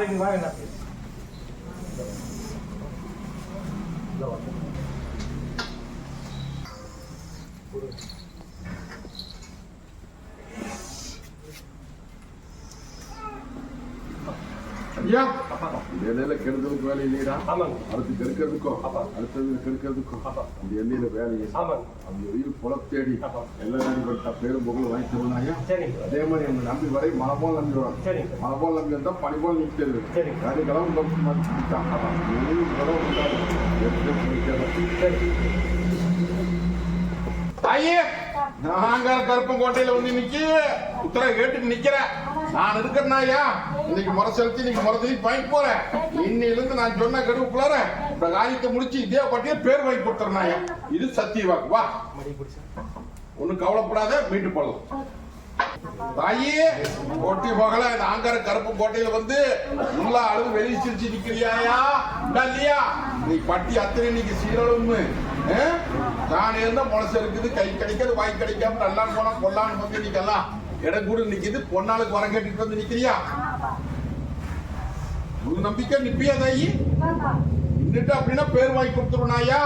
நாளைக்கு வாங்க. நான் இதோ வாங்க. ஐயா இந்த எல்லையில கெடுக்கிறதுக்கு வேலை ஆமாங்க அடுத்து கெடுக்கிறதுக்கும். அடுத்தது கெடுக்கிறதுக்கும். அந்த எல்லையில வேலையை அந்த புலம் தேடி. எல்லா நாடுகள்கிட்ட பேரும் புகழ் வாங்கி சரிங்க அதே மாதிரி உங்க நம்பி வரை மலை போல் நம்பி வரும் சரிங்க மலை போல் நம்பி வந்தா பனி போல் நிற்கிறது சரிங்க. அது கிளம்பு தப்பு மாற்றிட்டான் உயிர் புலம் உண்டாது. எப்படி பிடிக்கிறது? சரி தாயே நாங்க கருப்பங்கோட்டையில வந்து நிக்கி உத்தரவு கேட்டு நிக்கிறேன் நான் இருக்கிறேனாயா இன்னைக்கு முறை செலுத்தி இன்னைக்கு முறை செலுத்தி பயன் போறேன். இன்னிலிருந்து நான் சொன்ன கடுவுக்குள்ளார இந்த காரியத்தை முடிச்சு இதே பட்டிய பேர் வாங்கி கொடுத்துறேனாயா இது சத்திய வாக்கு. வா. மடி கவலைப்படாத மீட்டு போடலாம். தாயே கோட்டி போகல. இந்த ஆங்கர கருப்பு கோட்டையில வந்து உள்ள அழுது வெளியே சிரிச்சு நிக்கிறியாயா இல்லையா? நீ பட்டி அத்தனை இன்னைக்கு சீரழும் நான் இருந்தா மனசு இருக்குது கை கிடைக்காது வாய் கிடைக்காம நல்லா போனா கொல்லான்னு வந்து நிக்கலாம் இடம் கூட நிக்குது பொன்னாளுக்கு வரம் கேட்டுட்டு வந்து நிக்கிறியா? ஒரு நம்பிக்கை நிப்பியா தாயி? நின்றுட்டு அப்படின்னா பேர் வாங்கி கொடுத்துருனாயா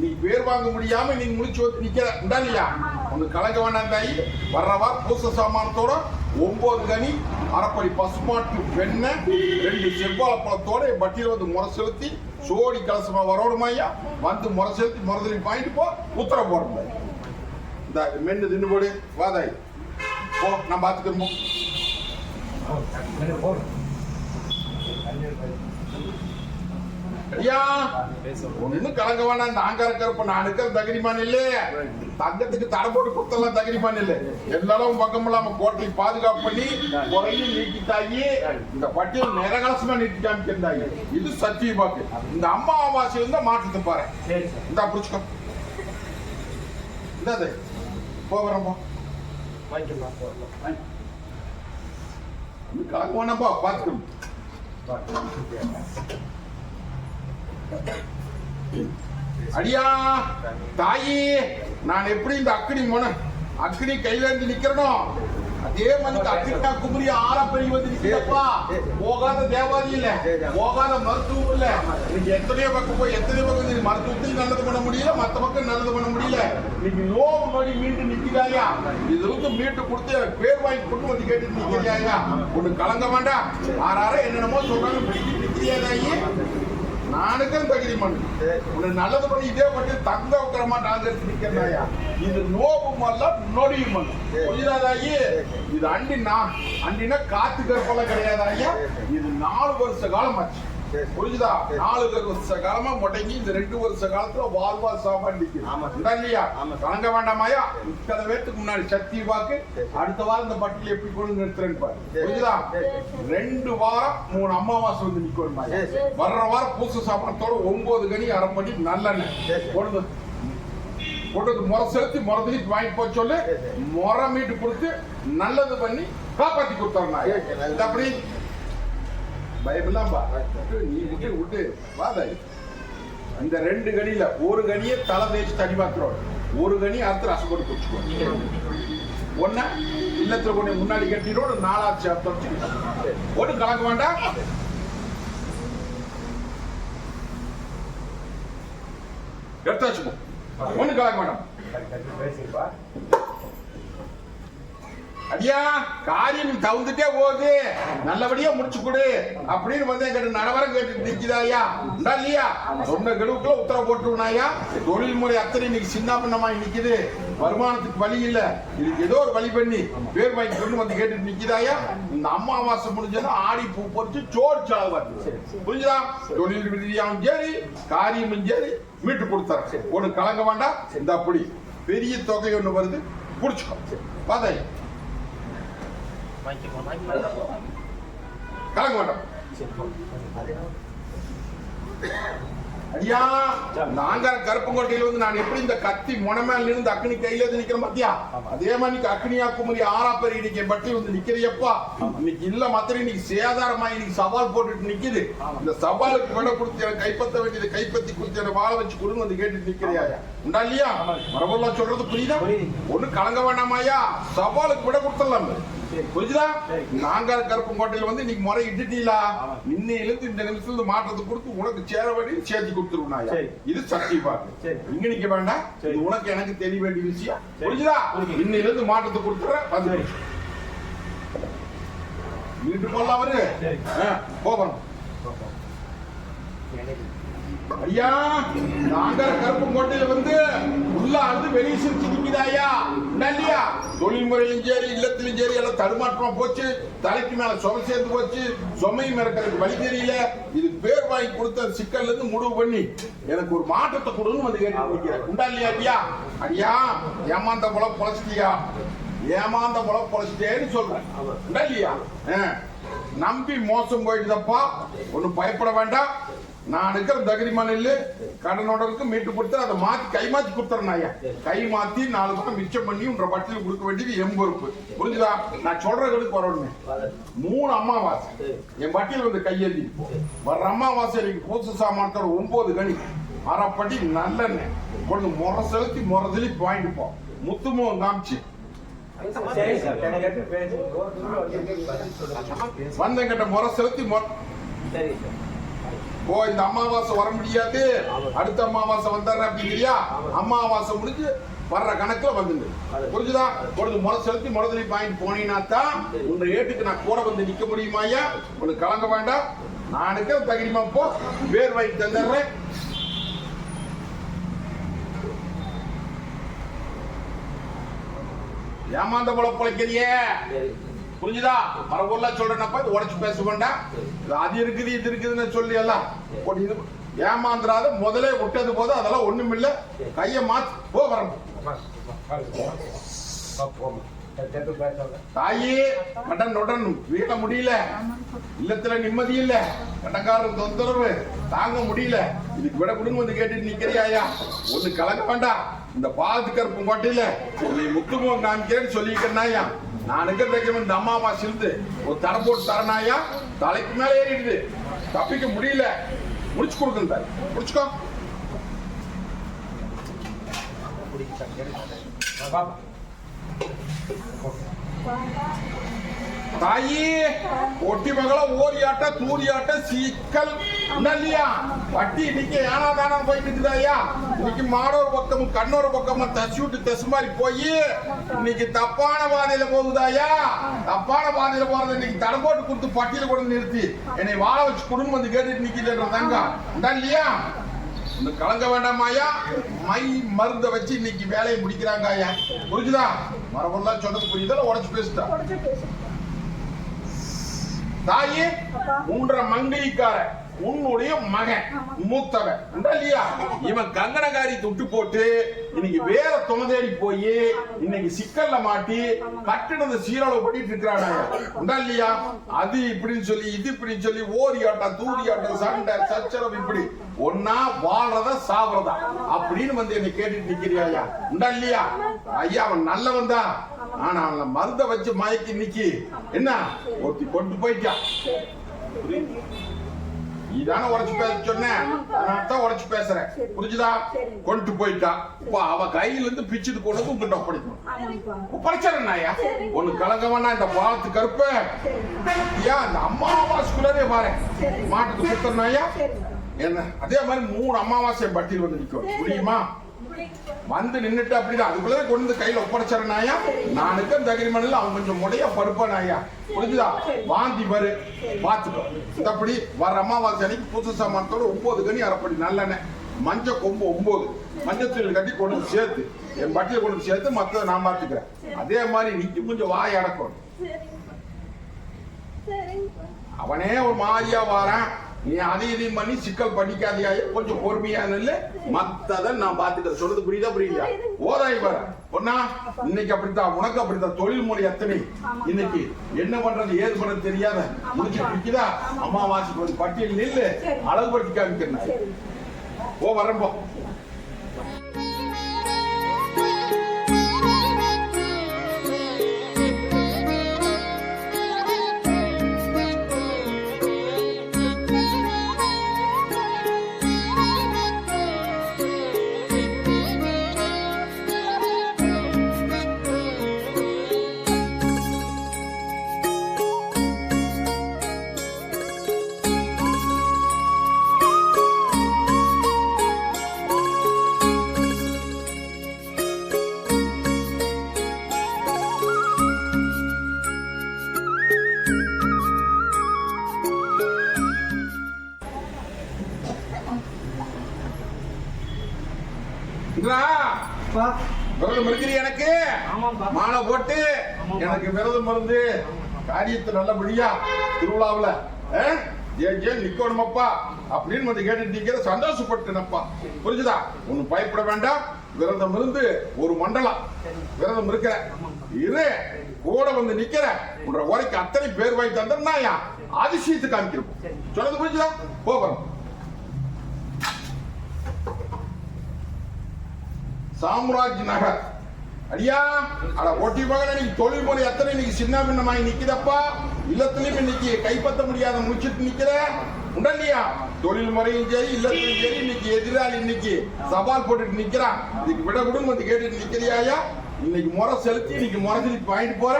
நீ பேர் வாங்க முடியாம நீ முடிச்சு வந்து நிக்கிற. உண்டா இல்லையா? உனக்கு கலக்க வேண்டாம் தாயி. வர்றவா பூச சாமானத்தோட ஒன்பது கனி அரைப்படி பசுமாட்டு வெண்ணெய் ரெண்டு செவ்வாழை பழத்தோட என் பட்டியல வந்து முறை செலுத்தி சோடி கலசமா வரணுமாய்யா வந்து முறை செலுத்தி முறதலி வாங்கிட்டு போ. உத்தரவு போடுறேன் இந்த மென்னு தின்னு போடு. வாதாய் போ நான் பார்த்துக்கிறோம் ஐயா ஒண்ணு கலங்க வேணாம் இந்த ஆங்கார நான் இருக்கிற தகிரிமான் இல்ல. தங்கத்துக்கு தடை போட்டு கொடுத்தலாம் தகிரிமான் இல்ல. எல்லாரும் பக்கம் இல்லாம கோட்டை பாதுகாப்பு பண்ணி குறையும் நீக்கிட்டாயி இந்த பட்டியல் நிரகலசமா நீட்டி காமிக்கிறாங்க இது சத்திய பாக்கு. இந்த அம்மா அமாவாசை வந்து மாற்றத்தை பாரு. இந்த இந்தா புடிச்சுக்கோ. இந்தாது. போகிறோம் வாங்கிக்கலாம் போகலாம் ஒண்ணும் கலங்க அடியா தாயி நான் எப்படி இந்த அக்னி மன அக்னி கையில இருந்து நிக்கிறனோ? அதே மாதிரி அக்கினா குமரி ஆரப்பெரிய வந்து நிக்கிறப்பா போகாத தேவாதி இல்ல. போகாத மருத்துவம் இல்ல. நீங்க எத்தனையோ பக்கம் போய் எத்தனையோ பக்கம் நீ மருத்துவத்தில் நல்லது பண்ண முடியல மத்த பக்கம் நல்லது பண்ண முடியல. நீங்க நோவு நோடி மீண்டு நிக்கிறாயா இது வந்து மீட்டு கொடுத்து பேர் வாங்கி கொண்டு வந்து கேட்டு நிக்கிறாயா ஒண்ணு கலங்க வேண்டாம். ஆறார என்னென்னமோ சொல்றாங்க பிடிச்சி நிக்கிறியாதாயி? நானுக்கும் தகுதி மண் உன்னை நல்லது பண்ணி இதே பண்ணி தங்க உத்தர மாட்டேன் நிக்கிறாயா இது நோபும் அல்ல நொடியும் அல்ல புரியுதாதாயி? இது அண்டி நான். அண்டினா காத்து போல கிடையாதாயா? இது நாலு வருஷ காலம் ஆச்சு. புரியுதா நாலு வருஷ காலமா முடங்கி இந்த ரெண்டு வருஷ காலத்துல வாழ்வா சாப்பாடு இல்லையா. கலங்க வேண்டாமாயா இத்தனை பேத்துக்கு முன்னாடி சக்தி வாக்கு அடுத்த வாரம் இந்த பட்டியல் எப்படி கொண்டு நிறுத்துறேன்னு பாரு. புரியுதா ரெண்டு வாரம் மூணு அமாவாசை வந்து நிக்கணும். வர்ற வாரம் பூச சாப்பாட்டோட ஒன்பது கனி அரை மணி நல்லெண்ணெய். கொண்டு கொண்டு வந்து முறை செலுத்தி முறை திருப்பி வாங்கிட்டு போக சொல்லு. முறை மீட்டு கொடுத்து நல்லது பண்ணி காப்பாத்தி. இது அப்படி பயமெல்லாம் நீ விட்டு விட்டு. வாதாய் இந்த ரெண்டு கனியில ஒரு கனியை தலை தேய்ச்சி தனி பாத்துறோம் ஒரு கனி அடுத்து ரசம் போட்டு குடிச்சுக்கோ ஒன்ன இல்லத்துல கொண்டு முன்னாடி கட்டிடும் நாலாச்சு தொடச்சு ஒன்றும் கலக்க வேண்டாம். எடுத்து வச்சுக்கோ ஒன்றும் கலக்க வேண்டாம். அடியா காரியம் தவுந்துட்டே போகுது. நல்லபடியா முடிச்சு கொடு. அப்படின்னு வந்து எங்கிட்ட நடவரம் கேட்டு நிக்குதாயா இல்லையா? சொன்ன கெடுவுக்குள்ள உத்தரவு போட்டுருவனாயா தொழில் முறை அத்தனை இன்னைக்கு சின்ன பண்ணமா நிக்குது. வருமானத்துக்கு வழி இல்ல. இதுக்கு ஏதோ ஒரு வழி பண்ணி பேர் வாங்கி கொண்டு வந்து கேட்டுட்டு நிக்குதாயா இந்த அம்மாவாசை முடிஞ்சதுன்னா ஆடி பூ பொறிச்சு சோறு செலவு புரிஞ்சுதா? தொழில் ரீதியாவும் சரி காரியமும் சரி மீட்டு கொடுத்தாரு ஒண்ணு கலங்க வேண்டாம். இந்த அப்படி பெரிய தொகை ஒண்ணு வருது. புடிச்சுக்கோ. வாங்கிக்கலாம் கலங்க அதே ஐயா நாங்க கருப்பங்கோட்டையில வந்து நான் எப்படி இந்த கத்தி முனமேல இருந்து அக்னி கையில இருந்து நிக்கிறேன் பாத்தியா? அதே மாதிரி நீ அக்னியா குமரி ஆறா பேர் இன்னைக்கு என் பட்டி வந்து நிக்கிறியப்பா. இன்னைக்கு இல்ல மத்திர இன்னைக்கு சேதாரமா இன்னைக்கு சவால் போட்டுட்டு நிக்குது. இந்த சவாலுக்கு விட கொடுத்து எனக்கு கைப்பற்ற வேண்டியது கைப்பற்றி கொடுத்து எனக்கு வாழ வச்சு கொடுங்க வந்து கேட்டு நிக்கிறியா உண்டா இல்லையா? மரபுல்லா சொல்றது புரியுதா? புரியுது. ஒண்ணு கலங்க வேண்டாமாயா சவாலுக்கு விட கொடுத்துடலாம். புரிஞ்சுதா சரி. நாங்க கருப்பங்கோட்டையில வந்து இன்னைக்கு முறை இட்டுட்டீங்களா. இன்னையிலிருந்து இந்த நிமிஷத்துல மாற்றத்தை கொடுத்து உனக்கு சேர வேண்டிய சேர்த்து கொடுத்துருவோம். இது சக்தி சரி. இங்க நிக்க வேண்டாம் உனக்கு எனக்கு தெரிய வேண்டிய விஷயம். புரிஞ்சுதா. இன்னையிலிருந்து மாற்றத்தை கொடுத்துறேன் வந்து. வீட்டு போடலாம் அவரு போகணும் ஐயா நாங்கர கருப்பு கோட்டையில வந்து உள்ள அழுது வெளியே சிரிச்சு நிக்குதாயா உண்டா இல்லையா தொழில்முறையிலும் சரி இல்லத்திலும் சரி எல்லாம் தடுமாற்றமா போச்சு. தலைக்கு மேல சுமை சேர்ந்து போச்சு. சொமையும் இறக்கிறதுக்கு வழி தெரியல. இது பேர் வாங்கி கொடுத்த சிக்கல்ல இருந்து முடிவு பண்ணி. எனக்கு ஒரு மாற்றத்தை கொடுன்னு வந்து கேட்டு உண்டா இல்லையா ஐயா? ஐயா ஏமாந்த போல பொழைச்சிட்டியா? ஏமாந்த போல பொழைச்சிட்டேன்னு சொல்றேன். உண்டா இல்லையா? ஆ. நம்பி மோசம் போயிட்டுதப்பா ஒன்னும் பயப்பட வேண்டாம். நான் இருக்கிற தகரிமான இல்ல. கடனோடருக்கு மீட்டு கொடுத்து அதை மாத்தி கை மாத்தி கொடுத்துறேன் ஐயா. கை மாத்தி நாலு பக்கம் மிச்சம் பண்ணி உன்ற பட்டியல் கொடுக்க வேண்டியது என் பொறுப்பு. புரிஞ்சுதா? நான் சொல்றதுக்கு வரணுமே. மூணு அமாவாசை. என் பட்டியல் வந்து கையெழுதி. வர்ற அமாவாசை எனக்கு பூச சாமான்கள் ஒன்பது கணி அரைப்படி நல்லெண்ணெய் கொண்டு முறை செலுத்தி முறதுலி வாங்கிட்டு போ. முத்துமுகம் காமிச்சு. சரி வந்தங்கிட்ட முறை செலுத்தி சரி சார். ஓ இந்த அமாவாசை வர முடியாது. அடுத்த அமாவாசை வந்தாரு அப்படிங்கிறியா அமாவாசை முடிஞ்சு வர்ற கணக்குல வந்துங்க புரிஞ்சுதா? பொழுது முறை செலுத்தி முறதலி பாயிண்ட் போனீங்கன்னா தான் உங்க ஏட்டுக்கு நான் கூட வந்து நிக்க முடியுமாயா உனக்கு கலங்க வேண்டாம். நான் இருக்க தகுதிமா போ. வேர் வாங்கி தந்துடுறேன். ஏமாந்த போல பிழைக்கிறியே? சரி புரிஞ்சுதா? மரபொருளா சொல்றேன்னப்ப இது உடச்சு பேச வேண்டாம். அது இருக்குது இது இருக்குதுன்னு சொல்லி எல்லாம் போட்டு இது ஏமாந்துராத முதலே விட்டது போது அதெல்லாம் ஒண்ணும் இல்ல கைய மாத்து போ வரணும். தாயே கடன் உடன் வீட முடியல. இல்லத்துல நிம்மதி இல்ல. கடன்காரர் தொந்தரவு. தாங்க முடியல. இதுக்கு விட குடும்பம் வந்து கேட்டுட்டு நிக்கிறியாயா ஒண்ணு கலக்க வேண்டாம். இந்த பாலத்து கருப்பு கோட்டையில நீ முத்துமுகம் காமிக்கிறேன்னு சொல்லிக்கிறனாயா நான் இருக்கிற தைக்கிற இந்த அம்மாவா சிந்து? ஒரு தர போட்டு தரனாயா? தலைக்கு மேல ஏறிடுது. தப்பிக்க முடியல. முடிச்சு கொடுக்கணும் தாய் முடிச்சுக்கோ. தாயி ஒட்டி மகள ஓரியாட்ட தூரியாட்ட சீக்கல் இல்லையா வட்டி இன்னைக்கு ஏனா தானா போய் நிக்குதாயா இன்னைக்கு மாடோர் பக்கமும் கண்ணோர் பக்கமும் தச்சு விட்டு தசு மாதிரி போய் இன்னைக்கு தப்பான பாதையில போகுதாயா தப்பான பாதையில போறத இன்னைக்கு தடை போட்டு கொடுத்து பட்டியல கொண்டு நிறுத்தி என்னை வாழ வச்சு குடும்பம் வந்து கேட்டுட்டு நிக்குதுன்ற தங்க இல்லையா இந்த கலங்க வேண்டாமாயா மை மருந்த வச்சு இன்னைக்கு வேலையை முடிக்கிறாங்க ஐயா புரிஞ்சுதா? மரபெல்லாம் சொன்னது புரியுதா? உடச்சு பேசிட்டா தாயி அப்பா. உன்ற மங்கைக்கார உன்னுடைய மகன் மூத்தவன். இல்லையா? இவன் கங்கணகாரி துட்டு போட்டு இன்னைக்கு வேற துணை தேடி போய் இன்னைக்கு சிக்கல்ல மாட்டி கட்டிடத்தை சீரளவு பண்ணிட்டு உண்டா இல்லையா? அது இப்படின்னு சொல்லி இது இப்படின்னு சொல்லி ஓரி ஆட்டம் தூரி ஆட்டம் சண்டை சச்சரவு இப்படி. ஒன்னா வாழ்றதா சாவறதா? அப்படின்னு வந்து என்னை கேட்டுட்டு நிக்கிறியா உண்டா இல்லையா? ஐயா அவன் நல்லவன் தான் ஆனா அவன மருந்த வச்சு மயக்கி நிக்கி. என்ன? ஒருத்தி கொண்டு போயிட்டான் இதான உடைச்சு பேச சொன்னேன் நான் தான் உடைச்சு பேசுறேன். புரிஞ்சுதா? கொண்டு போயிட்டா. இப்ப அவ கையில இருந்து பிச்சுட்டு கொண்டு உங்ககிட்ட ஒப்படைக்கணும். ஒப்படைச்சிடறாயா ஒண்ணு கலங்கவனா இந்த பாலத்து கருப்பு. ஏன் அந்த அம்மாவாசைக்குள்ளே பாரு. மாட்டுக்கு சுத்தனாயா. என்ன? அதே மாதிரி மூணு அமாவாசை பட்டியல் வந்து நிக்கும். முடியுமா வந்து நின்னுட்டு அப்படிதான். அதுக்குள்ளே கொண்டு வந்து கையில ஒப்படைச்சிடறாயா நான் இருக்க தகிரிமணில் அவன் கொஞ்சம் முடையா பருப்பானாயா புரிஞ்சுதா? வாந்தி வரு பாத்துக்கோ அப்படி வர அமாவாசை அன்னைக்கு புது சாமானத்தோட ஒன்பது கனி அரைப்படி நல்லெண்ணெய். மஞ்சள் கொம்பு ஒன்பது. மஞ்சள் தூள் கட்டி கொண்டு சேர்த்து. என் பட்டியல் கொண்டு சேர்த்து மத்ததை நான் பாத்துக்கிறேன் அதே மாதிரி நீங்க கொஞ்சம் வாய் அடக்கணும். அவனே ஒரு மாதிரியா வாரான். நீ அதை இதையும் பண்ணி சிக்கல் பண்ணிக்காதியா கொஞ்சம் பொறுமையா இல்ல மத்ததை நான் பாத்துக்கிறேன் சொல்றது புரியுதா புரியுதா ஓதாய் வர. பொண்ணா இன்னைக்கு அப்படித்தான். உனக்கு அப்படித்தான். தொழில் முறை எத்தனை? இன்னைக்கு என்ன பண்றது? ஏது பண்றது தெரியாத. முடிச்சு நிக்குதா அம்மாவாசைக்கு கொஞ்சம் பட்டியல் நில்லு. அழகுபடுத்தி காமிக்கிறேன் ஓ வரம்போ விரதம் இருக்கிறீ எனக்கு. மாலை போட்டு. எனக்கு விரதம் மருந்து. காரியத்தை நல்லபடியா திருவிழாவுல? ஜெய ஜெய நிக்கணுமப்பா அப்படின்னு வந்து கேட்டுட்டு நிக்கிற சந்தோஷப்பட்டுனப்பா. புரிஞ்சுதா? ஒன்னும் பயப்பட வேண்டாம். விரதம் இருந்து ஒரு மண்டலம். விரதம் இருக்கிற இரு. கூட வந்து நிக்கிற. உன்ற உரைக்கு அத்தனை பேர் வாங்கி தந்தா அதிசயத்தை காமிக்கிறோம். சொன்னது புரிஞ்சுதா? போகிறோம் சாம்ராஜ் நகர் அடியா அட ஒட்டி மகன் இன்னைக்கு தொழில் முறை எத்தனை இன்னைக்கு சின்ன பின்னமாய் நிக்கிறப்பா இல்லத்திலையும் இன்னைக்கு கைப்பற்ற முடியாத முடிச்சிட்டு நிக்கிற? உண்டல்லையா? தொழில் முறையும் சரி இல்லத்திலும் சரி இன்னைக்கு எதிராளி இன்னைக்கு சவால் போட்டுட்டு நிக்கிறான். இதுக்கு விட விடும் வந்து கேட்டுட்டு நிக்கிறியாயா இன்னைக்கு முறை செலுத்தி இன்னைக்கு முறை செலுத்தி வாங்கிட்டு போற.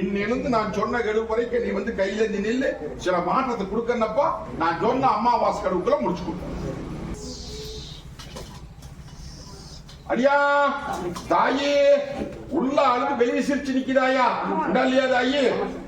இன்னிலிருந்து நான் சொன்ன கெடு வரைக்கும் நீ வந்து கையில இருந்து நில்லு. சில மாற்றத்தை கொடுக்கணப்பா நான் சொன்ன அமாவாசை கடுவுக்குள்ள முடிச்சு கொடுத்தேன் அடியா தாயே உள்ள அழுது வெளியே சிரிச்சு நிக்கிறாயா? இல்லையா தாயி?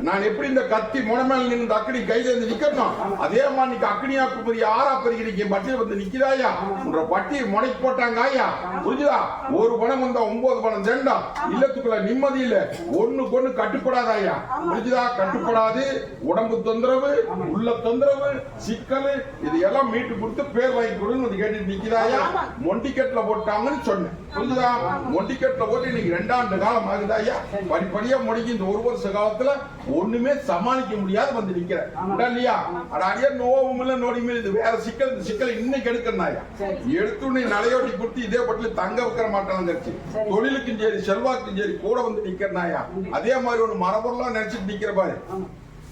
நான் எப்படி இந்த கத்தி முனமேல் நின்று அக்கடி கையில இருந்து நிக்கணும் அதே மாதிரி நீங்க அக்கனியா குமரி ஆறா பெருகிறீங்க பட்டியல் வந்து நிக்கிறாயா உன்ற பட்டி முனை போட்டாங்க ஆயா புரிஞ்சுதா? ஒரு பணம் வந்தா ஒன்பது பணம் செண்டா இல்லத்துக்குள்ள நிம்மதி இல்ல. ஒண்ணுக்கு ஒண்ணு கட்டுப்படாதாயா? புரிஞ்சுதா? கட்டுப்படாது. உடம்பு தொந்தரவு உள்ள தொந்தரவு சிக்கல் இது எல்லாம் மீட்டு கொடுத்து பேர் வாங்கி கொடுன்னு வந்து கேட்டுட்டு நிக்கிறாயா மொண்டிக்கெட்ல போட்டாங்கன்னு சொன்னேன். புரிஞ்சுதா? மொண்டிக்கெட்ல போட்டு இன்னைக்கு ரெண்டாண்டு காலம் ஆகுதாயா? படிப்படியா முடிஞ்சு இந்த ஒரு வருஷ காலத்துல ஒண்ணுமே சமாளிக்க முடியாத வந்து நிக்கிறேன் உண்டா இல்லையா? அட அடியா நோவும் இல்ல நோடியுமே இது வேற சிக்கல் இந்த சிக்கல் இன்னைக்கு எடுக்கணாயா எடுத்து நீ நலையோட்டி கொடுத்து இதே பட்டில தங்க வைக்கிற மாட்டாங்க தொழிலுக்கும் சரி செல்வாக்கும் சரி கூட வந்து நிக்கிறனாயா அதே மாதிரி ஒரு மரபொருளா நினைச்சிட்டு நிக்கிற பாரு.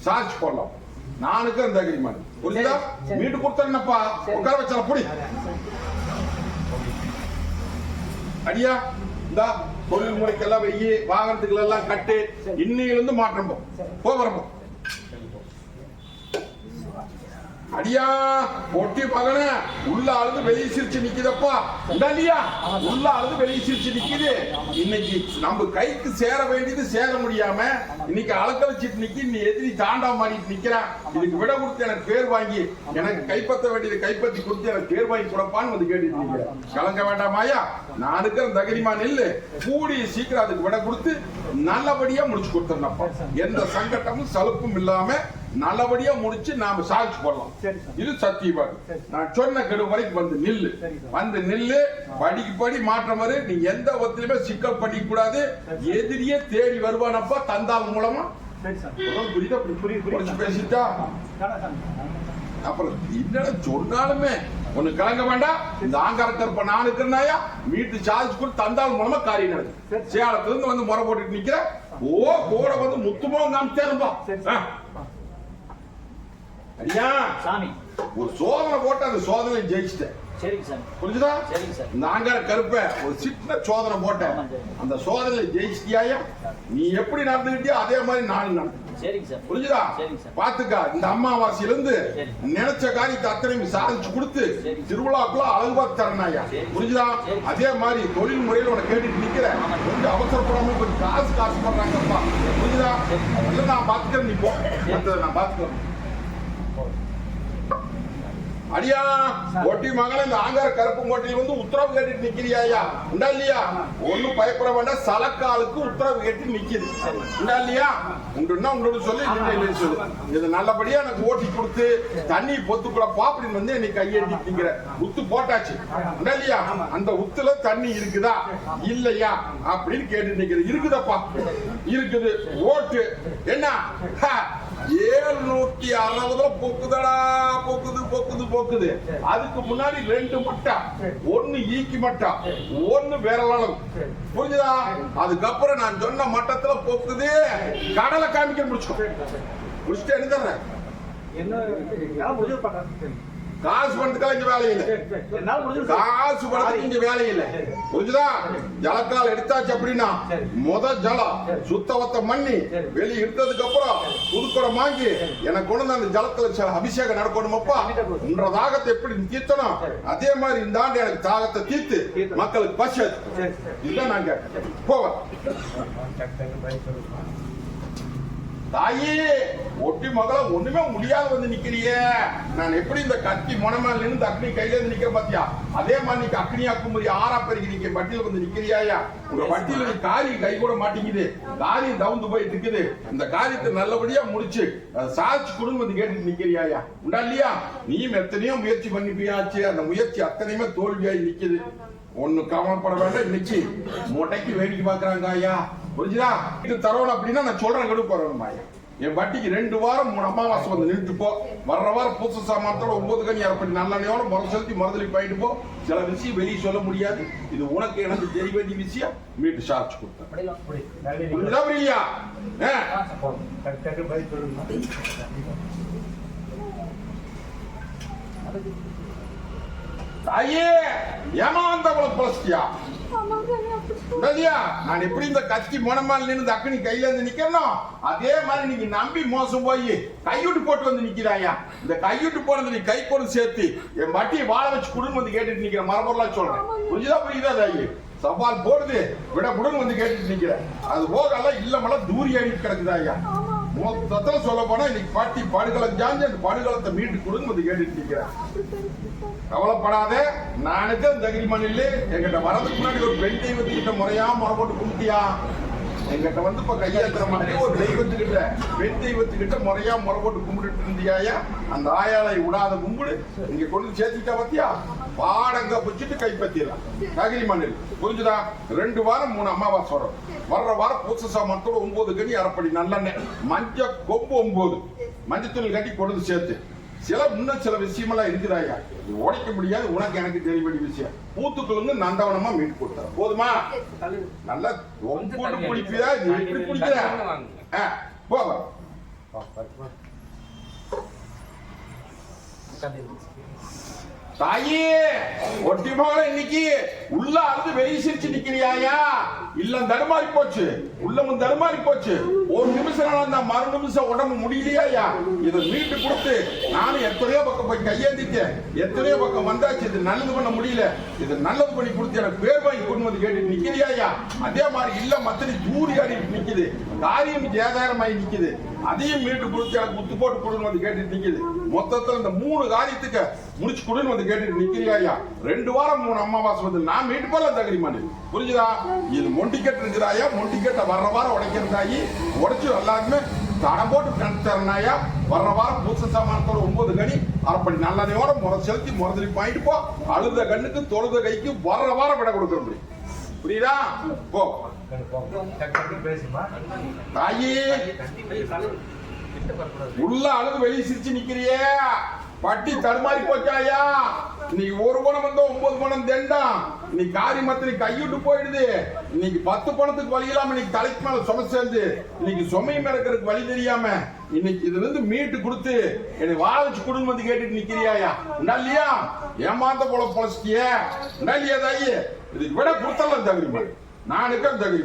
சார்ஜ் போடலாம். நானுக்கு அந்த அக்ரிமெண்ட் புரியுதா. வீட்டு கொடுத்தேன்னப்பா உட்கார வச்சால புடி. அடியா இந்தா. தொழில் முறைக்கெல்லாம் வெயி வாகனத்துக்கு எல்லாம் கட்டு இன்னையில இருந்து மாற்றம் போ. போ வரப்போ அடியா ஒட்டி மகன உள்ள அழுது வெளியே சிரிச்சு நிக்குதப்பா. இல்லையா உள்ள அழுது வெளியே சிரிச்சு நிக்குது. இன்னைக்கு நம்ம கைக்கு சேர வேண்டியது சேர முடியாம இன்னைக்கு அலக்கழிச்சிட்டு நிக்கி நீ எதிரி தாண்டா மாறிட்டு நிக்கிறான் இதுக்கு விட கொடுத்து எனக்கு பேர் வாங்கி எனக்கு கைப்பற்ற வேண்டியது கைப்பற்றி கொடுத்து எனக்கு பேர் வாங்கி கொடுப்பான்னு வந்து கேட்டுட்டு நிக்கிறேன் கலங்க வேண்டாமாயா நான் இருக்கிற தகரிமா நெல்லு. கூடி சீக்கிரம் அதுக்கு விட கொடுத்து நல்லபடியா முடிச்சு கொடுத்துருந்தப்பா எந்த சங்கட்டமும் சலுப்பும் இல்லாம நல்லபடியா முடிச்சு நாம சாதிச்சு போடலாம். இது சத்தியபாடு. நான் சொன்ன கெடு வரைக்கும் வந்து நில்லு. வந்து நில்லு. படிக்கு படி மாற்றம் வரு. நீ எந்த ஒத்திலுமே சிக்கல் பண்ணிக்க கூடாது எதிரியே தேடி வருவானப்பா தந்தால் மூலமா. பேசிட்டா? அப்புறம் என்னடா சொன்னாலுமே? ஒண்ணு கலங்க வேண்டாம். இந்த ஆங்கார கருப்ப நான் இருக்கிறனாயா? வீட்டு சார்ஜ் கூட தந்தால் மூலமா காரியம் நடக்குது சேலத்துல இருந்து வந்து முறை போட்டுட்டு நிக்கிற? ஓ கூட வந்து முத்துமோ சரி சார். ஐயா சாமி. ஒரு சோதனை போட்டு அந்த சோதனை ஜெயிச்சிட்டேன். சரிங்க சாமி. புரிஞ்சுதா? சரிங்க சார். நாங்க கருப்ப ஒரு சின்ன சோதனை போட்டேன். அந்த சோதனையில ஜெயிச்சிட்டியாயா நீ எப்படி நடந்துக்கிட்டியோ அதே மாதிரி நானும் நடந்தேன் சரிங்க சார். புரிஞ்சுதா? பாத்துக்கா இந்த அம்மாவாசையில இருந்து. நினைச்ச காரியத்தை அத்தனையும் சாதிச்சு கொடுத்து. திருவிழாக்குள்ள அழகு பார்த்து தரனாயா சரி. புரிஞ்சுதா. அதே மாதிரி தொழில் முறையில உன கேட்டுட்டு நிக்கிற கொஞ்சம் அவசரப்படாம கொஞ்சம் காசு காசு பண்றாங்கப்பா. புரிஞ்சுதா? நான் பாத்துக்கிறேன் நீ போ. நான் பாத்துக்கிறேன் அடியா ஒட்டி மகன் இந்த ஆங்கார கருப்பு கோட்டையில் வந்து உத்தரவு கேட்டுட்டு நிக்கிறியா உண்டா இல்லையா? ஒண்ணும் பயப்பட வேண்டாம். சலக்காலுக்கு உத்தரவு கேட்டு நிக்கிது. உண்டா இல்லையா? உண்டுன்னா உங்களோட சொல்லி சொல்லு இது நல்லபடியா எனக்கு ஓட்டி கொடுத்து தண்ணி பொத்துக்குள்ள பாப்படின்னு வந்து என்னை கையேந்தி நிக்கிற. உத்து போட்டாச்சு. உண்டா இல்லையா? அந்த உத்துல தண்ணி இருக்குதா? இல்லையா? அப்படின்னு கேட்டு நிக்கிறது இருக்குதப்பா. இருக்குது. ஓட்டு. என்ன? ஹ, ஏழுநூத்தி அறுபதுல பொக்குதடா பொக்குது பொக்குது பொக்குது. அதுக்கு முன்னாடி ரெண்டு மட்டா. ஒன்னு ஈக்கி மட்டா. ஒண்ணு விரலளவு. புரிஞ்சுதா? அதுக்கப்புறம் நான் சொன்ன மட்டத்துல பொக்குது. கடலை காமிக்க முடிச்சோம் முடிச்சுட்டு என்ன காசு பணத்துக்கெல்லாம் இங்க வேலை இல்லை. காசு பணத்துக்கு இங்க வேலை இல்லை. புரிஞ்சுதா? ஜலக்கால் எடுத்தாச்சு அப்படின்னா. முத ஜலம். சுத்தவத்த மண்ணி. வெளியே எடுத்ததுக்கு அப்புறம் புதுக்குடம் வாங்கி எனக்கு கொண்டு அந்த ஜலத்துல சில அபிஷேகம் நடக்கணுமப்பா. உன்ற தாகத்தை எப்படி சரி. அதே மாதிரி இந்த ஆண்டு எனக்கு தாகத்தை தீர்த்து. மக்களுக்கு பசி. இதுதான் நான் கேட்டேன். போவேன் தாயே ஒட்டி மகள ஒண்ணுமே முடியாத வந்து நிக்கிறியே. நான் எப்படி இந்த கத்தி முனமேல நின்று அக்னி கையில இருந்து நிக்கிற பாத்தியா? அதே மாதிரி நீ அக்னி அக்குமுறி ஆறா பெருகி நீங்க வட்டியில வந்து நிக்கிறியாயா உங்க வட்டியில நீ காரியம் கை கூட மாட்டேங்குது. காரியம் தவுந்து போயிட்டு இருக்குது. இந்த காரியத்தை நல்லபடியா முடிச்சு சாதிச்சு கொடுன்னு வந்து கேட்டு நிக்கிறியாயா உண்டா இல்லையா? நீயும் எத்தனையோ முயற்சி பண்ணிப்பியாச்சு. அந்த முயற்சி அத்தனையுமே தோல்வியாகி நிக்குது. ஒண்ணு கவலைப்பட வேண்டாம். இன்னைக்கு மூட்டைக்கு வேடிக்கை பாக்குறாங்க ஐயா. புரிஞ்சுதா? இது தரணும் அப்படின்னா நான் சொல்றேன் கெடு போறேன் என் வட்டிக்கு ரெண்டு வாரம் மூணு அமாவாசை வந்து நின்றுட்டு போ. வர்ற வாரம் புதுசு சாமானத்தோட ஒன்பது கனி அரைப்படி நல்லெண்ணையோட முறை செலுத்தி மறுதலி போயிட்டு போ. சில விஷயம் வெளியே சொல்ல முடியாது. இது உனக்கு எனக்கு தெரிய வேண்டிய விஷயம். மீட்டு சார்ஜ் கொடுத்தேன். அப்படி. சொல்லுங்க. தாயே ஏமாந்தவள அப்படி உடலியா நான் எப்படி இந்த கத்தி மோனமால் நின்று அக்கனி கையில இருந்து நிக்கணும் அதே மாதிரி நீங்க நம்பி மோசம் போய் கையூட்டு போட்டு வந்து நிக்கிறாயா? இந்த கையூட்டு போனது நீ கை கொண்டு சேர்த்து என் வட்டியை வாழ வச்சு குடுன்னு வந்து கேட்டுட்டு நிக்கிற மரபொருளா சொல்றேன். புரியுதா புரியுதா தாயி? சவால் போடுது விட குடுன்னு வந்து கேட்டுட்டு நிக்கிற. அது போகலாம் இல்லமெல்லாம் தூரி அடி கிடக்குதா ஐயா மொத்தத்துல சொல்ல போனா இன்னைக்கு பாட்டி படுகளம் ஜாஞ்சு அந்த படுகளத்தை மீட்டு கொடுங்க வந்து கேட்டுட்டு கவலைப்படாதே கவலைப்படாத நானுக்கு அந்த தகிரி மண்ணில் எங்கிட்ட வரதுக்கு முன்னாடி ஒரு பெண் தெய்வத்துக்கிட்ட முறையா முறை போட்டு கும்பிட்டியா? எங்கிட்ட வந்து இப்ப கையாத்துற மாதிரி ஒரு தெய்வத்துக்கிட்ட பெண் தெய்வத்துக்கிட்ட முறையா முறை போட்டு கும்பிட்டுட்டு இருந்தியாயா? அந்த ஆயாலை விடாத கும்பிடு. இங்க கொண்டு சேர்த்துட்டா பத்தியா? பாடங்க பிடிச்சிட்டு கைப்பற்றிடலாம். தகிரி மண்ணில். புரிஞ்சுதா? ரெண்டு வாரம் மூணு அமாவாசை வரும். வர்ற வாரம் பூச சாமானத்தோட ஒன்பது கனி அரைப்படி நல்லெண்ணெய். மஞ்ச கொம்பு ஒன்பது. மஞ்சத்தூள் கட்டி கொண்டு சேர்த்து. சில இன்னும் சில விஷயமெல்லாம் இருக்குதாயா உடைக்க முடியாது உனக்கு எனக்கு தெரிய வேண்டிய விஷயம். பூத்துக்குள்ள இருந்து நந்தவனமா மீட்டு கொடுத்தாரு போதுமா? நல்லா ரொம்ப குடிப்பியா? நீ எப்படி குடிக்கிற ஆ, போ வா. பா, பா, பா. உட்காந்து. தாயே ஒட்டி மகள இன்னைக்கு உள்ள அழுது வெளியே சிரிச்சு நிக்கிறியாயா? இல்லம் தருமாறி போச்சு. உள்ளமும் தருமாறி போச்சு. ஒரு நிமிஷம் அந்த மறு நிமிஷம் உடம்பு முடியலையா இதை மீட்டு கொடுத்து நானும் எத்தனையோ பக்கம் போய் கையேந்திட்டேன் எத்தனையோ பக்கம் வந்தாச்சு இது நல்லது பண்ண முடியல. இது நல்லது பண்ணி கொடுத்து எனக்கு பேர் வாங்கி கொண்டு வந்து கேட்டு நிக்கிறியாயா? அதே மாதிரி இல்ல மத்தனை தூரி ஆடிட்டு நிக்குது. காரியம் ஜேதாரமாயி நிக்குது. அதையும் மீட்டு கொடுத்து எனக்கு முத்து போட்டு கொடுன்னு வந்து கேட்டுட்டு நிக்குது. மொத்தத்துல இந்த மூணு காரியத்துக்கு முடிச்சு கொடுன்னு வந்து கேட்டு கேட்டுட்டு நிக்கிறியாயா ரெண்டு வாரம் மூணு அமாவாசை வந்து நான் மீட்டு போல தகரி மாடு புரிஞ்சுதா? இது மொண்டிக்கெட் இருக்குதாயா மொண்டிக்கெட்டை வர்ற வாரம் உடைக்கிறதாயி உடைச்சு எல்லாருமே தடை போட்டு கணக்கு வர்ற வாரம் பூச சாமானத்தோட ஒன்பது கனி. அரைப்படி நல்லதையோட முறை செலுத்தி முறதலி பாயிட்டு போ. அழுத கண்ணுக்கு தொழுத கைக்கு வர்ற வாரம் விட கொடுக்குற முடியும் புரியுதா? போ. தாயி. உள்ள அழுது வெளியே சிரிச்சு நிக்கிறியே. பட்டி தடுமாறி போச்சாயா? இன்னைக்கு ஒரு பணம் வந்தா ஒன்பது பணம் தெண்டாம் நீ காரி மத்திரி கைவிட்டு போயிடுது. இன்னைக்கு பத்து பணத்துக்கு வழி இல்லாம இன்னைக்கு தலைக்கு மேல சுமை சேர்ந்து இன்னைக்கு சுமை மிரக்கிறதுக்கு வழி தெரியாம இன்னைக்கு இதுல இருந்து மீட்டு கொடுத்து என்னை வாழ வச்சு வந்து கேட்டுட்டு நிக்கிறியாயா? உண்டா இல்லையா ஏமாந்த போல பொழைச்சிட்டியே? உண்டா இல்லையா தாயி? இதுக்கு விட கொடுத்தலாம் தகுதி நான் இருக்கிற தகுதி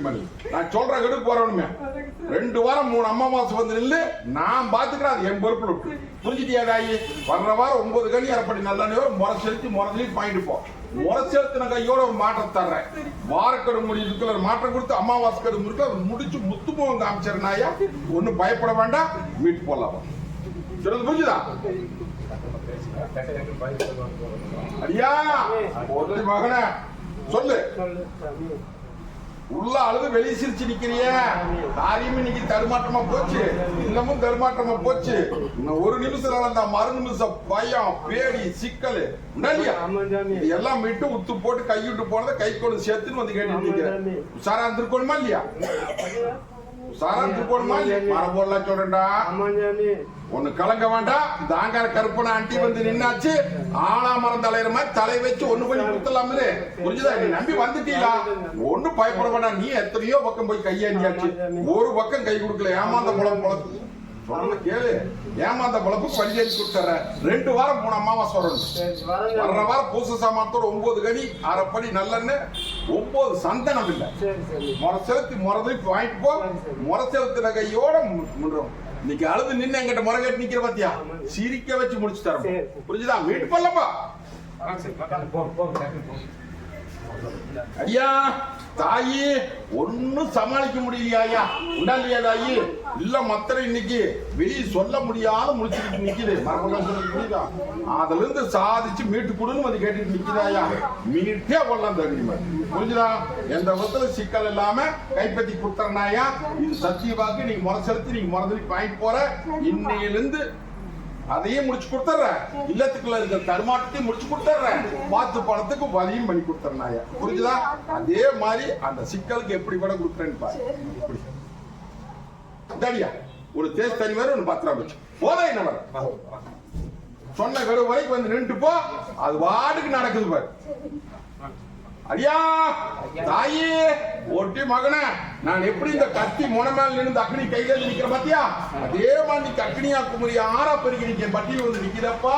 நான் சொல்ற கெடு போறவனுமே ரெண்டு வாரம் மூணு அமாவாசை வந்து நில்லு நான் பாத்துக்கிறேன் அது என் பொறுப்புல விட்டு புரிஞ்சுட்டியா தாயி? வர்ற வாரம் ஒன்பது கணி அரைப்படி நல்ல நேரம் முறை செலுத்தி முறையிலே பாயிட்டு போ. முறை செலுத்தின கையோட ஒரு மாற்றம் தர்றேன். வாரக்கடு முடி இருக்கிற ஒரு மாற்றம் கொடுத்து அமாவாசை கடு முறுக்க அதை முடிச்சு முத்து முகம் காமிச்சிருந்தாயா ஒன்னும் பயப்பட வேண்டாம் வீட்டு போலாம் சொல்றது புரிஞ்சுதா? அடியா ஒரு மகனே சொல்லு. உள்ள அழுது வெளியே சிரிச்சு நிக்கிறிய. காரியம் இன்னைக்கு தருமாற்றமா போச்சு. இன்னமும் தருமாற்றமா போச்சு. இன்னும் ஒரு நிமிஷம் நடந்தா மறு நிமிஷம் பயம் பேடி சிக்கல். எல்லாம் விட்டு உத்து போட்டு கைவிட்டு போனதை கை கொண்டு சேர்த்துன்னு வந்து கேட்டு நிக்கிறேன். உஷாரா இருந்திருக்கணுமா இல்லையா? சரத்து இல்லையா? மர போடலாம் சொல்றேன்டா. ஒண்ணு கலங்க வேண்டாம். தாங்கார கருப்பனை அண்டி வந்து நின்னாச்சு. ஆனா மரம் தலையிற மாதிரி தலை வச்சு ஒண்ணு பண்ணி கொடுத்துடலாம்ல. புரிஞ்சுதா? நீ நம்பி வந்துட்டீங்களா? ஒண்ணு பயப்பட வேண்டாம். நீ எத்தனையோ பக்கம் போய் கையேந்தியாச்சு. ஒரு பக்கம் கை கொடுக்கல. ஏமாந்த குளம் குளத்து சொல்றது கேளு. ஏமாந்த குழப்பு பள்ளியேறி கொடுத்துற ரெண்டு வாரம் மூணு சரி வரேன் வர்ற. வாரம் பூச சாமானத்தோட ஒன்பது கனி அரைப்படி நல்லெண்ணெய் ஒன்பது சந்தனம் இல்லை. முறை செலுத்தி முறை வாங்கிட்டு போ. முறை செலுத்தின கையோட மு- முடுறோம் இன்னைக்கு அழுது நின்னு எங்கிட்ட முறை கட்டி நிக்கிற பாத்தியா சிரிக்க வச்சு முடிச்சு தரோம். புரிஞ்சுதா வீட்டு போலப்பா. ஐயா தாயி ஒன்னும் சமாளிக்க முடியலையா உண்டாலையா தாயி? இல்ல மத்திர இன்னைக்கு வெளியே சொல்ல முடியாத முடிச்சுக்கிட்டு நிக்குது. புரியுதா? அதுல இருந்து சாதிச்சு மீட்டு கொடுன்னு வந்து கேட்டுட்டு நிக்குதாயா மீட்டே கொள்ளலாம் தெரியுமா புரிஞ்சுதா? எந்த விதத்துல சிக்கல் இல்லாம கைப்பற்றி கொடுத்தறனாயா இது சத்தியவாக்கு நீங்க முறை செலுத்தி நீங்க முறை வாங்கிட்டு போற. இன்னையிலிருந்து அதையும் முடிச்சு கொடுத்துட்றேன். இல்லத்துக்குள்ள இருக்கிற தடுமாட்டத்தையும் முடிச்சு கொடுத்துட்றேன். பார்த்து பணத்துக்கு வலியும் பண்ணி கொடுத்துறேன் புரிஞ்சுதா? அதே மாதிரி அந்த சிக்கலுக்கு எப்படி கூட கொடுக்குறேன்னு பாரு. இப்படி. ஒரு தேஸ் தனி வேற ஒன்று பத்திரம் வச்சு. போதா என்ன வர சொன்ன கரு வரைக்கும் வந்து நின்று போ. அது வாடுக்கு நடக்குது பாரு. ஐயா தாயி ஒட்டி மகனே. நான் எப்படி இந்த கத்தி முனை மேல நின்று அக்னி கையில நிக்கிற பாத்தியா? அதே மாதிரி நீ அக்னியா குமரி ஆறா பெருகி நிக்க பட்டியில் வந்து நிக்கிறப்பா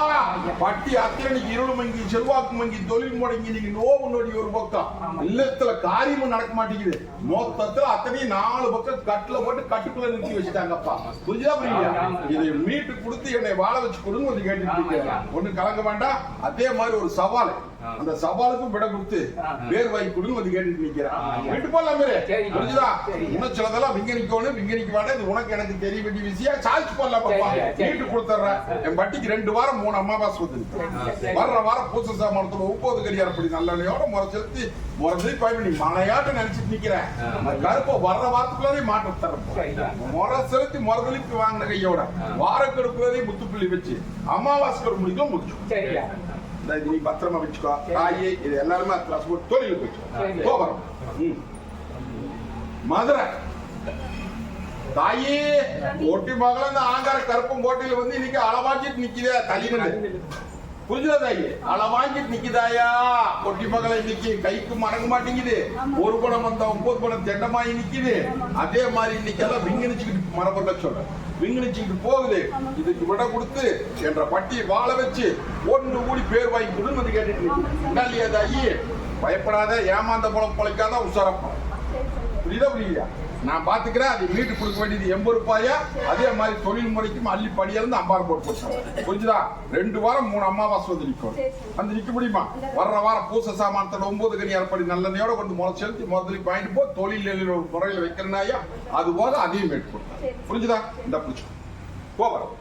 பட்டி அத்திரணிக்கு இருள் மங்கி செல்வாக்கு மங்கி தொழில் முடங்கி நீங்க நோவு நொடி ஒரு பக்கம். இல்லத்துல காரியமும் நடக்க மாட்டேங்குது. மொத்தத்துல அத்தனையும் நாலு பக்கம் கட்டுல போட்டு கட்டுக்குள்ள நிறுத்தி வச்சுட்டாங்கப்பா. புரிஞ்சுதா புரியலையா இதை மீட்டு கொடுத்து என்னை வாழ வச்சு கொடுங்க வந்து கேட்டுட்டு இருக்கேன். ஒண்ணும் கலங்க வேண்டாம் அதே மாதிரி ஒரு சவால். அந்த சவாலுக்கும் விட கொடுத்து பேர் வாங்கி கொடுங்க வந்து கேட்டுட்டு நிக்கிறேன். வீட்டு போலாம் பேரு புரிஞ்சுதா? இன்னும் சிலதெல்லாம் விங்கனிக்கணும் விங்கனிக்க வேண்டாம் இது உனக்கு எனக்கு தெரிய வேண்டிய விஷயம். சார்ஜ் போடலாம் பாப்பா. வீட்டு கொடுத்துட்றேன். என் பட்டிக்கு ரெண்டு வாரம் மூணு அம்மாவாசை வந்து வர்ற வாரம் பூச சாமானத்துல ஒன்பது கடியாரம் அப்படி நல்லெண்ணையோட முறை செலுத்தி முறை பயன் நீ மலையாட்டம் நினைச்சிட்டு நிக்கிறேன். கருப்பை வர்ற வாரத்துக்குள்ளே மாட்டு தரேன். முறை செலுத்தி முறதளிப்பு வாங்கின கையோட வாரக்கெடுக்குள்ளதே முத்துப்புள்ளி வச்சு அமாவாசை முடிக்கும் முடிச்சு. சரியா இந்த இது நீ பத்திரமா வச்சுக்கோ. காய் இது எல்லாருமே கிளாஸ் போட்டு தொழிலுக்கு வச்சுக்கோ. கோபுரம் ம். மதுரை. தாயி ஒட்டி மகள இந்த ஆங்கார கருப்பம் போட்டியில வந்து இன்னைக்கு அளவாஞ்சிட்டு நிக்குதே தள்ளினது புரிஞ்சுதா தாயி? அளவாஞ்சிட்டு நிக்குதாயா? ஒட்டி மகளை இன்னைக்கு கைக்கு மறங்க மாட்டேங்குது. ஒரு படம் வந்த ஒன்பது படம் தெண்டமாயி நிக்குது. அதே மாதிரி இன்னைக்கு எல்லாம் விங்கணிச்சுக்கிட்டு மரபொருள சொல்றேன். விங்கணிச்சுக்கிட்டு போகுது. இதுக்கு விட கொடுத்து என்ற பட்டியை வாழ வச்சு ஒன்று கூடி பேர் வாங்கி கொடுன்னு வந்து கேட்டுட்டு நிக்குது இல்லையா தாயி பயப்படாத ஏமாந்த பழம் பொழைக்காத உசாரப்பம் புரியுதா புரியலையா? நான் பாத்துக்கிறேன் அது மீட்டு கொடுக்க வேண்டியது எண்பது ரூபாயா? அதே மாதிரி தொழில் முறைக்கும் அள்ளி படியிலிருந்து அம்பாறு போட்டு போட்டாங்க புரிஞ்சுதா? ரெண்டு வாரம் மூணு அம்மாவாசை வந்து நிற்கும் அந்த நிற்க முடியுமா? வர்ற வாரம் பூச சாமானத்தோட ஒன்பது கனி அரைப்படி நல்லெண்ணையோட கொண்டு முறை செலுத்தி முதலில் வாங்கிட்டு போ. தொழில் ஒரு முறையில் வைக்கிறனாயா? அது போல அதையும் மீட்டு கொடுத்தேன் புரிஞ்சுதா? இந்த பிடிச்சி போகிறோம்